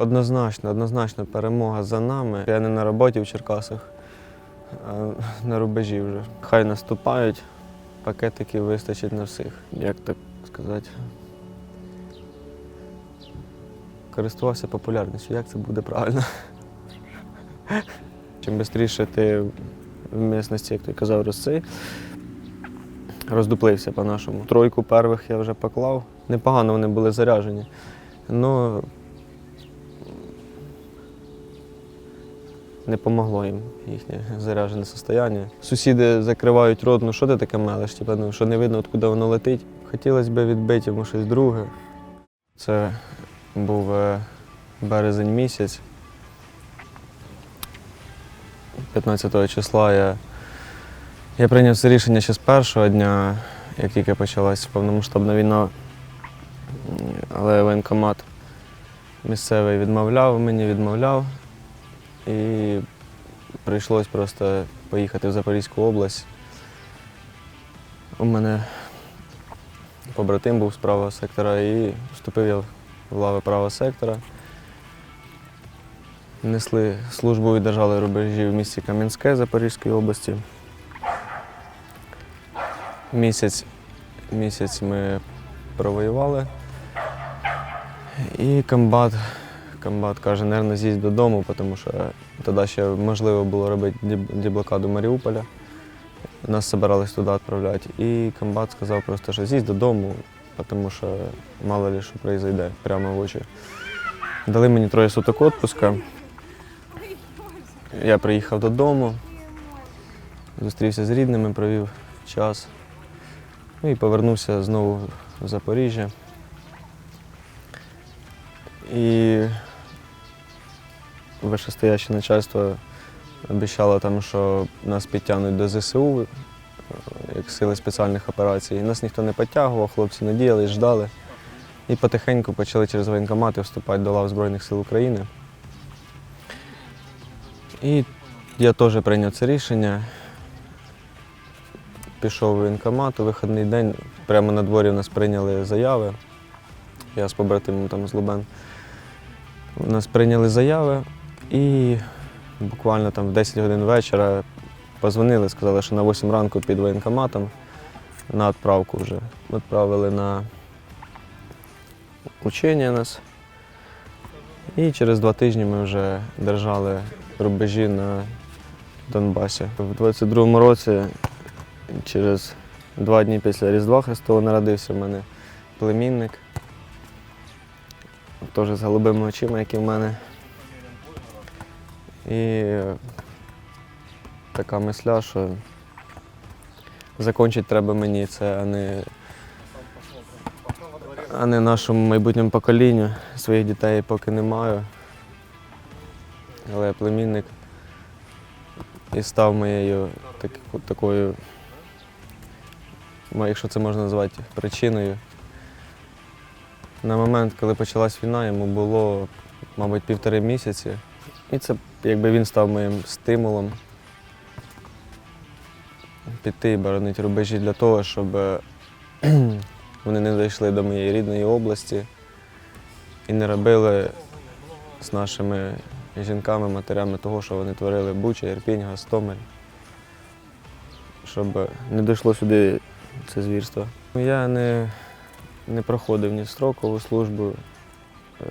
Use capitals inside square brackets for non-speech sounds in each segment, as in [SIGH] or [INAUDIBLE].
Однозначно, однозначно перемога за нами. Я не на роботі в Черкасах, а на рубежі вже. Хай наступають, пакетиків вистачить на всіх. Як так сказати? Користувався популярністю, як це буде правильно? Чим швидше ти в місності, як ти казав, розцей, роздуплився по-нашому. Тройку перших я вже поклав. Непогано вони були заряжені. Ну, не помогло їм їхнє заряджене состояння. Сусіди закривають рот, ну що ти таке мелеш, типу, ну, що не видно, откуди воно летить. Хотілося б відбити йому щось друге. Це був е, березень місяць. 15 числа я, я прийняв це рішення ще з першого дня, як тільки почалась повномасштабна війна. Але воєнкомат місцевий відмовляв, мені відмовляв. І прийшлось просто поїхати в Запорізьку область. У мене побратим був з правого сектора і вступив я в лави правого сектора. Несли службу і держали рубежі в місті Кам'янське Запорізької області. Місяць, місяць ми провоювали. І комбат, комбат каже, нервно з'їсть додому, тому що тоді ще можливо було робити деб- деблокаду Маріуполя. Нас збирались туди відправляти. І комбат сказав просто, що з'їсть додому, тому що мало ли що произойде прямо в очі. Дали мені троє суток відпуска. Я приїхав додому, зустрівся з рідними, провів час. Ну і повернувся знову в Запоріжжя. І вищестояще начальство обіцяло там, що нас підтягнуть до ЗСУ, е, як сили спеціальних операцій. Нас ніхто не підтягував, хлопці надіялись, ждали. І потихеньку почали через воєнкомати вступати до лав Збройних сил України. І я теж прийняв це рішення. Пішов в воєнкомат у вихідний день. Прямо на дворі в нас прийняли заяви. Я з побратимом там з Лубен. У нас прийняли заяви і буквально там в 10 годин вечора позвонили, сказали, що на 8 ранку під воєнкоматом на відправку вже. Відправили на учення нас. І через два тижні ми вже держали рубежі на Донбасі. В 22-му році, через два дні після Різдва Христова народився в мене племінник. Теж з голубими очима, як і в мене. І така мисля, що закінчити треба мені це, а не, а не нашому майбутньому поколінню. Своїх дітей поки не маю. Але племінник і став моєю так, такою, якщо це можна назвати, причиною. На момент, коли почалась війна, йому було, мабуть, півтори місяці. І це якби він став моїм стимулом піти і боронити рубежі для того, щоб е, [CLEARS THROAT] вони не дійшли до моєї рідної області і не робили з нашими жінками, матерями того, що вони творили Буча, Ірпінь, Гостомель. Щоб не дійшло сюди це звірство. Я не, не проходив ні строкову службу. е,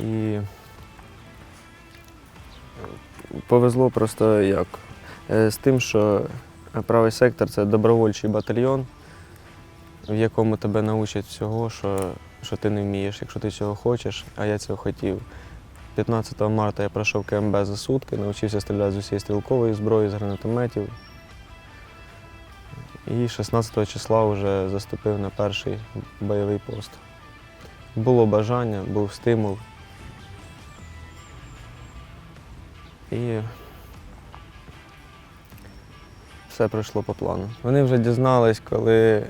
І повезло просто як. Е, З тим, що правий сектор це добровольчий батальйон, в якому тебе научать всього, що, що ти не вмієш, якщо ти цього хочеш, а я цього хотів. 15 марта я пройшов КМБ за сутки, навчився стріляти з усієї стрілкової зброї, з гранатометів. І 16 числа вже заступив на перший бойовий пост. Було бажання, був стимул. І все пройшло по плану. Вони вже дізнались, коли,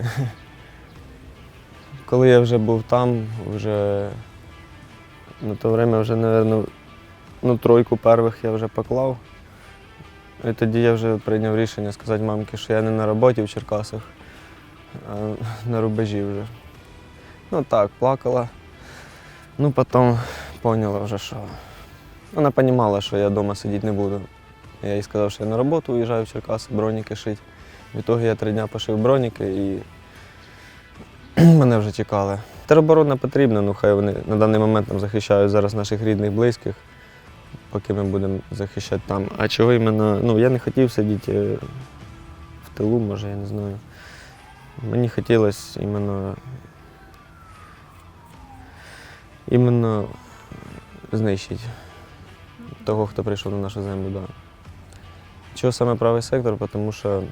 [LAUGHS] коли я вже був там, вже на то время вже, мабуть, ну, тройку перших я вже поклав. І тоді я вже прийняв рішення сказати мамці, що я не на роботі в Черкасах, а на рубежі вже. Ну так, плакала. Ну, потім поняла вже, що вона розуміла, що я вдома сидіти не буду. Я їй сказав, що я на роботу уїжджаю в Черкаси, броніки шити. Відтоді я три дні пошив броніки і [CLEARS THROAT] мене вже чекали. Тероборона потрібна, ну хай вони на даний момент нам захищають зараз наших рідних, близьких, поки ми будемо захищати там. А чого іменно, ну я не хотів сидіти е, в тилу, може, я не знаю. Мені хотілося іменно, іменно знищити того, хто прийшов на нашу землю. Да. Чого саме правий сектор? Тому що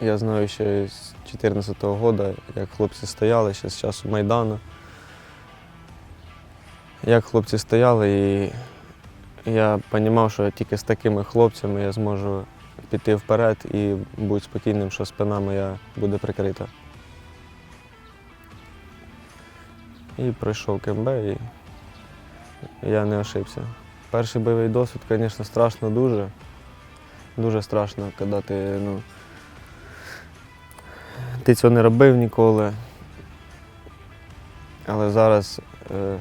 я знаю ще з 2014 року, як хлопці стояли ще з часу Майдану. Як хлопці стояли, і я розумів, що тільки з такими хлопцями я зможу піти вперед і бути спокійним, що спина моя буде прикрита. І пройшов КМБ, і я не ошибся. Перший бойовий досвід, звісно, страшно дуже. Дуже страшно, коли ти, ну, ти цього не робив ніколи. Але зараз е,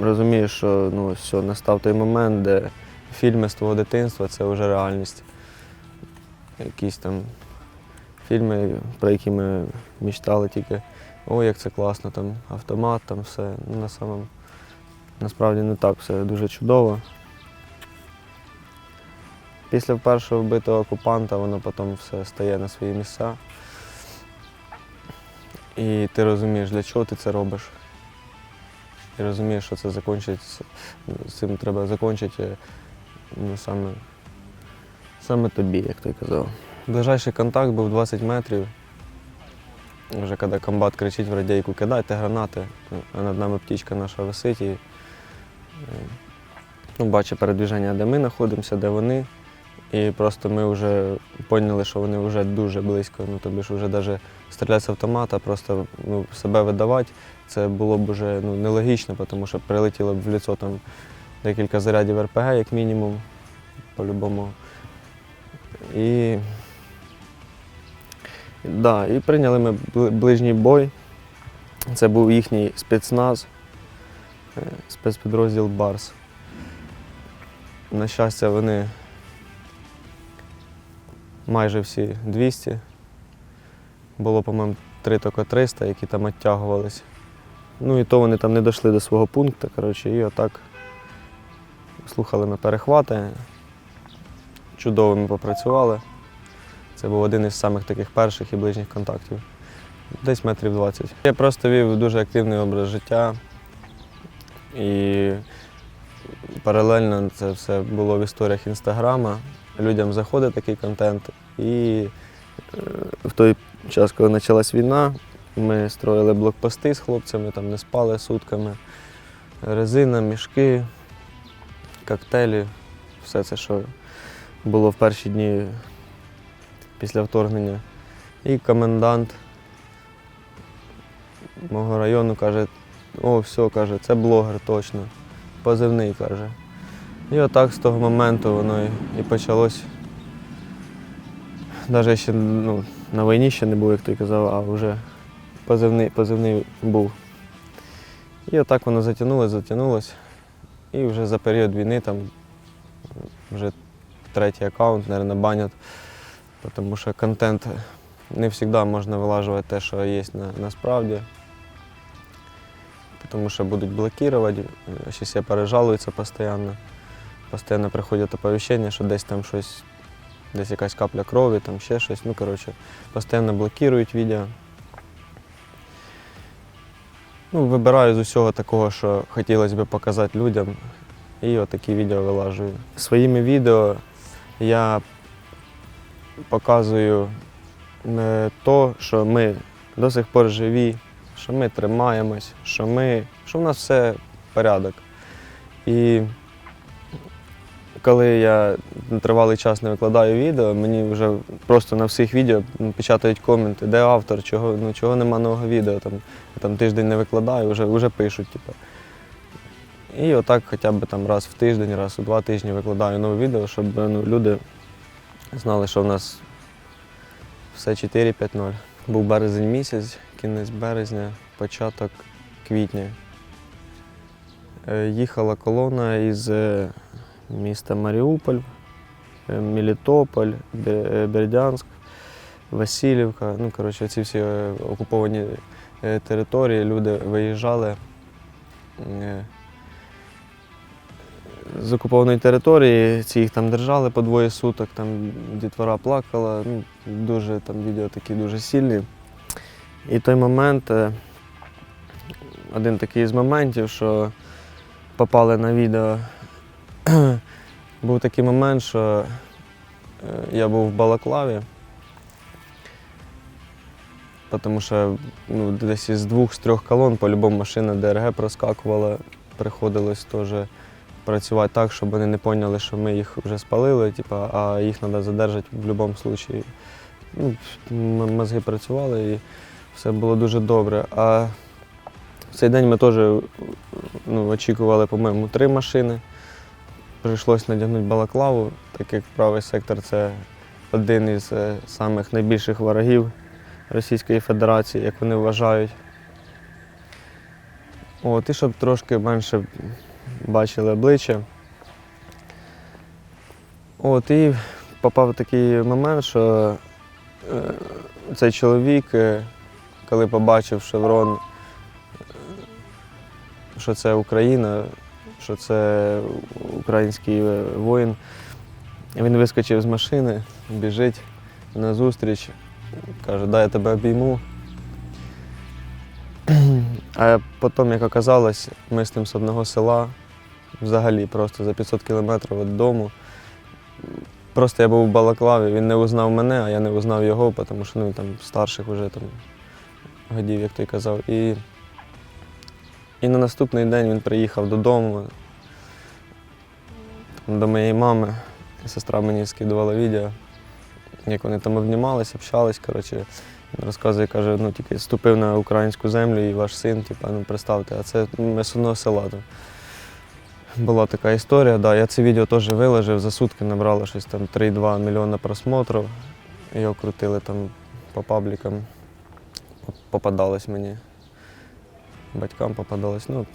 розумієш, що ну, все, настав той момент, де фільми з твого дитинства це вже реальність. Якісь там фільми, про які ми мечтали тільки, о, як це класно, там автомат, там все. Ну, на самом, насправді не так, все дуже чудово. Після першого вбитого окупанта воно потім все стає на свої місця. І ти розумієш, для чого ти це робиш. І розумієш, що це закінчиться, цим треба закінчити ну, саме, саме тобі, як ти казав. Ближайший контакт був 20 метрів. Вже коли комбат кричить в радійку, кидайте гранати, а над нами птічка наша висить і ну, бачить передвіження, де ми знаходимося, де вони. І просто ми вже поняли, що вони вже дуже близько. Ну, тобі ж вже навіть стріляти з автомата, просто ну, себе видавати, це було б вже ну, нелогічно, тому що прилетіло б в лицо там декілька зарядів РПГ, як мінімум, по-любому. І, да, і прийняли ми ближній бой. Це був їхній спецназ, е, спецпідрозділ Барс. На щастя, вони майже всі 200. Було, по-моєму, три тільки 300, які там відтягувалися. Ну і то вони там не дійшли до свого пункту, коротше, і отак слухали ми перехвати. Чудово ми попрацювали. Це був один із самих таких перших і ближніх контактів. Десь метрів 20. Я просто вів дуже активний образ життя. І паралельно це все було в історіях інстаграма. Людям заходить такий контент. І е, в той час, коли почалась війна, ми строїли блокпости з хлопцями, там не спали сутками. Резина, мішки, коктейлі, все це, що було в перші дні після вторгнення. І комендант мого району каже, о, все, каже, це блогер точно. Позивний каже. І отак з того моменту воно і, і почалось. Навіть ще ну, на війні ще не був, як ти казав, а вже позивний, позивний був. І отак воно затягнулося, затягнулося. І вже за період війни там вже третій аккаунт, мабуть, банять, тому що контент не завжди можна вилажувати те, що є на, насправді. Тому що будуть блокувати, щось я пережалуються постійно. Постійно приходять оповіщення, що десь там щось, десь якась капля крові, там ще щось. Ну, коротше, постійно блокують відео. Ну, вибираю з усього такого, що хотілося б показати людям, і отакі відео вилажую. Своїми відео я показую е, то, що ми до сих пор живі, що ми тримаємось, що, ми, що в нас все порядок. І коли я тривалий час не викладаю відео, мені вже просто на всіх відео печатають коменти, де автор, чого, ну, чого нема нового відео. Там, там тиждень не викладаю, вже, вже пишуть. Типу. І отак хоча б там раз в тиждень, раз у два тижні викладаю нове відео, щоб ну, люди знали, що в нас все 4-5-0. Був березень місяць, кінець березня, початок квітня. Е, Їхала колона із е, міста Маріуполь, е, Мелітополь, Бердянськ, Васильівка. Ну, коротше, ці всі окуповані території, люди виїжджали. З окупованої території, ці їх там держали по двоє суток, там дітвора плакала, ну, дуже там відео такі дуже сильні. І той момент, е, один такий з моментів, що попали на відео, [CLEARS THROAT] був такий момент, що е, я був в Балаклаві, тому що ну, десь із двох з трьох колон по-любому машина ДРГ проскакувала, приходилось теж працювати так, щоб вони не поняли, що ми їх вже спалили, типу, а їх треба задержати в будь-якому випадку. Ну, мозги працювали і все було дуже добре. А в цей день ми теж ну, очікували, по-моєму, три машини. Прийшлось надягнути балаклаву, так як правий сектор це один із е, самих найбільших ворогів Російської Федерації, як вони вважають. От, і щоб трошки менше бачили обличчя. От, і попав такий момент, що е, цей чоловік, е, коли побачив шеврон, що це Україна, що це український е, воїн, він вискочив з машини, біжить на зустріч, каже, дай я тебе обійму. [CLEARS THROAT] А потім, як оказалось, ми з ним з одного села, взагалі просто за 500 кілометрів від дому. Просто я був в Балаклаві, він не узнав мене, а я не узнав його, тому що ну, там, старших вже там, годів, як той казав. І, і на наступний день він приїхав додому до моєї мами. Сестра мені скидувала відео, як вони там обнімались, общались. Коротше, він розказує, каже, ну тільки ступив на українську землю і ваш син, типу, ну представте, а це ми села. Там. Була така історія, да. я це відео теж виложив, за сутки набрало щось там 3,2 мільйона просмотрів. Його крутили там по паблікам. Поп- Попадалось мені. Батькам попадалось. Ну,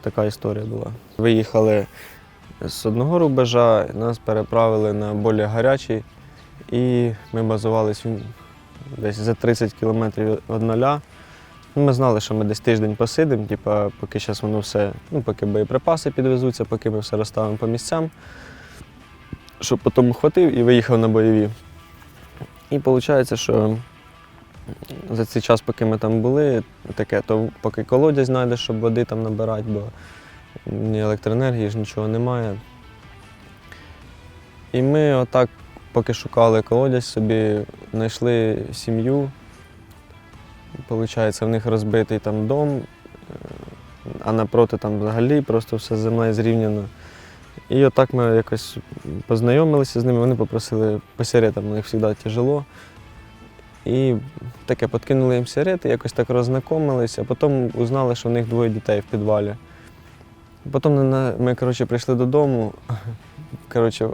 така історія була. Виїхали з одного рубежа, нас переправили на більш гарячий, і ми базувались десь за 30 кілометрів від нуля. Ну, Ми знали, що ми десь тиждень посидимо, типа, поки зараз воно все, ну, поки боєприпаси підвезуться, поки ми все розставимо по місцям, щоб потім хватив і виїхав на бойові. І виходить, що за цей час, поки ми там були, таке, то поки колодязь знайдеш, щоб води там набирати, бо ні електроенергії ж нічого немає. І ми отак, поки шукали колодязь, собі знайшли сім'ю. Получається, в них розбитий там дом, е, а напроти там взагалі просто все землею зрівняно. І отак ми якось познайомилися з ними, вони попросили посірити, у них завжди тяжело. І таке подкинули їм сигарети, якось так роззнакомилися, а потім узнали, що в них двоє дітей в підвалі. Потім ми коротше, прийшли додому. [LAUGHS] Коротше,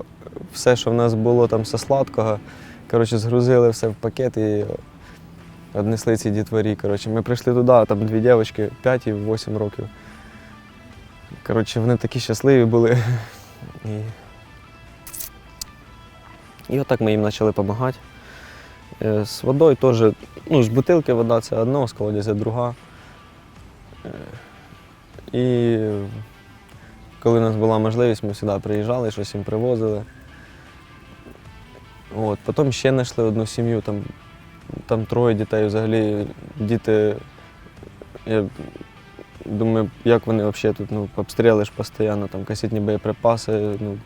все, що в нас було там все сладкого, коротше, згрузили все в пакет і однесли цій дітворі. Коротше, ми прийшли туди, а там дві дівчатки 5 і 8 років. Коротше, вони такі щасливі були. [LAUGHS] І, і отак ми їм почали допомагати. Е, З водою теж, ну, з бутилки вода це одно, з колодязя друга. Е, І коли у нас була можливість, ми сюди приїжджали, щось їм привозили. От, потім ще знайшли одну сім'ю, там, там троє дітей взагалі. Діти, я думаю, як вони взагалі тут ну, обстріли постійно, там касетні боєприпаси, ну,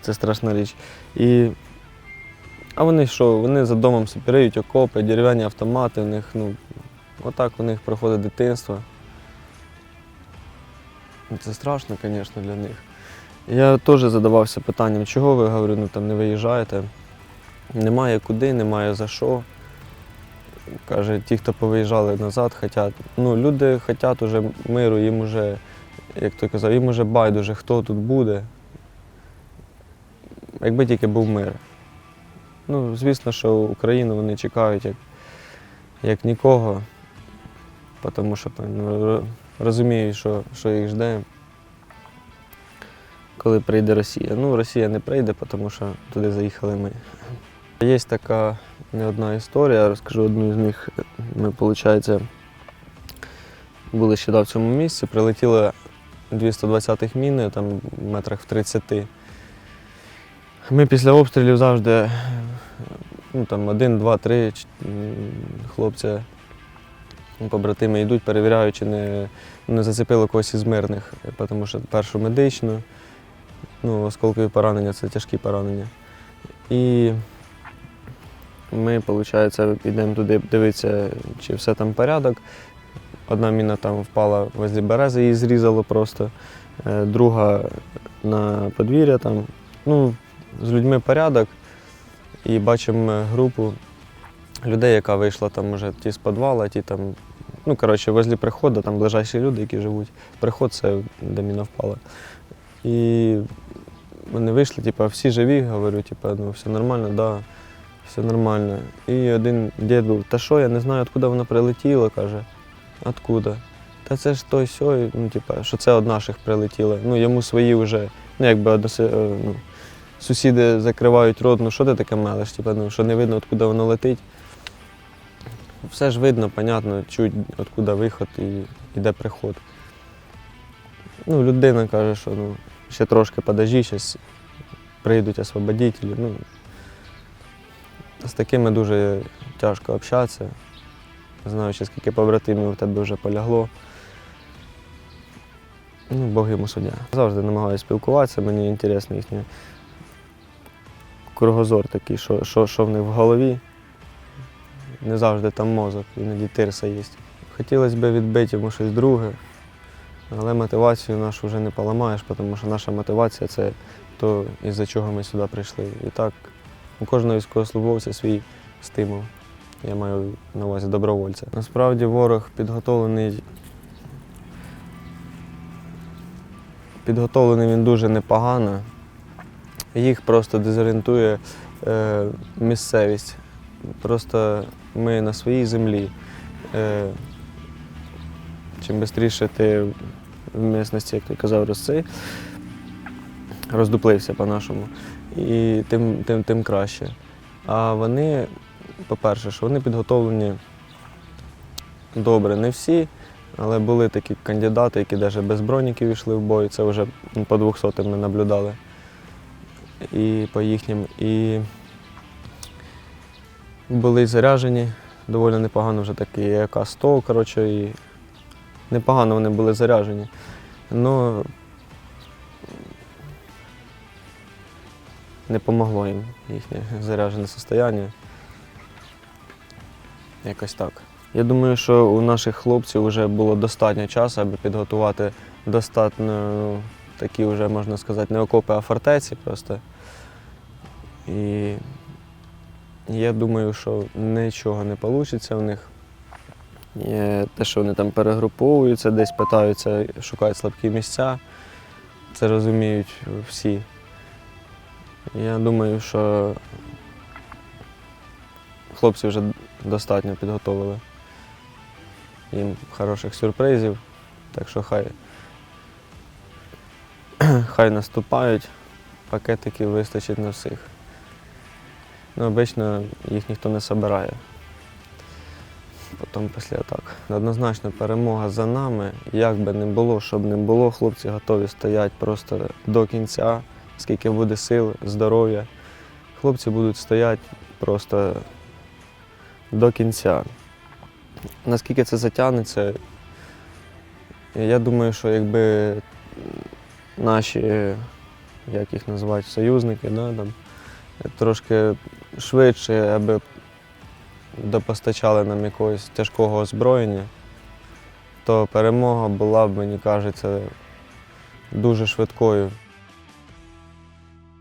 це страшна річ. І, а вони що, вони за домом собі окопи, дерев'яні автомати, у них, ну, отак у них проходить дитинство. Ну, Це страшно, звісно, для них. Я теж задавався питанням, чого ви говорю, ну там не виїжджаєте. Немає куди, немає за що. Каже, ті, хто повиїжджали назад, хотять. Ну, люди хочуть уже миру, їм уже, як той казав, їм уже байдуже, хто тут буде. Якби тільки був мир. Ну, звісно, що Україну вони чекають як як нікого, тому що ну, розуміють, що, що їх жде, коли прийде Росія. Ну, Росія не прийде, тому що туди заїхали ми. Є така не одна історія, розкажу одну з них. Ми, виходить, були ще в цьому місці, прилетіли 220-х міни, там метрах в 30. Ми після обстрілів завжди ну, там, один, два, три хлопці, побратими йдуть, перевіряють, чи не, не зацепило когось із мирних, тому що першу медичну, ну, осколкові поранення це тяжкі поранення. І ми, виходить, йдемо туди дивитися, чи все там порядок. Одна міна там впала возле берези, її зрізало просто. Е, Друга на подвір'я там. Ну, з людьми порядок. І бачимо групу людей, яка вийшла там уже ті з підвала, ті там. Ну, коротше, возле приходу, там ближайші люди, які живуть. Приход це де міна впала. І вони вийшли, типу, всі живі, говорю, типу, ну все нормально, да, все нормально. І один дід був, та що, я не знаю, откуда вона прилетіла, каже. Откуда? Та це ж той сьой, ну, типа, що це од наших прилетіло. Ну, йому свої вже, ну, якби односи- е, ну, сусіди закривають рот, ну що ти таке мелеш, типа, ну, що не видно, откуда воно летить. Все ж видно, понятно, чуть, откуда виход і йде приход. Ну, людина каже, що ну, ще трошки подожди, зараз прийдуть освободителі. Ну, з такими дуже тяжко общатися. Знаючи, скільки побратимів у тебе вже полягло. Ну, Бог йому суддя. Завжди намагаюся спілкуватися, мені цікаво їхній кругозор такий, що, що, що в них в голові. Не завжди там мозок, іноді тирса є. Хотілося б відбити йому щось друге, але мотивацію нашу вже не поламаєш, тому що наша мотивація це то, із-за чого ми сюди прийшли. І так, у кожного військовослужбовця свій стимул. Я маю на увазі добровольця. Насправді ворог підготовлений. Підготовлений він дуже непогано. Їх просто дезорієнтує е, місцевість. Просто ми на своїй землі. Е, чим швидше ти в місності, як ти казав, розцей, роздуплився по-нашому, і тим, тим, тим краще. А вони, по-перше, що вони підготовлені добре, не всі, але були такі кандидати, які навіть без броніків йшли в бой. Це вже по 200 ми наблюдали. І по їхнім. І були заряжені доволі непогано вже такі АК-100, коротше, і непогано вони були заряжені. Ну, не помогло їм їхнє заряджене состояння. Якось так. Я думаю, що у наших хлопців вже було достатньо часу, аби підготувати достатньо такі вже, можна сказати, не окопи, а фортеці просто. І я думаю, що нічого не вийде в них. Є те, що вони там перегруповуються, десь питаються, шукають слабкі місця. Це розуміють всі. Я думаю, що хлопці вже достатньо підготовили їм хороших сюрпризів, так що хай, [CLEARS THROAT] хай наступають, пакетиків вистачить на всіх. Ну, обично їх ніхто не збирає. Потім після атак. Однозначно перемога за нами. Як би не було, щоб не було, хлопці готові стояти просто до кінця, скільки буде сил, здоров'я. Хлопці будуть стояти просто до кінця. Наскільки це затягнеться, я думаю, що якби наші, як їх називають, союзники, да, там, трошки швидше, аби допостачали нам якогось тяжкого озброєння, то перемога була б, мені кажеться, дуже швидкою.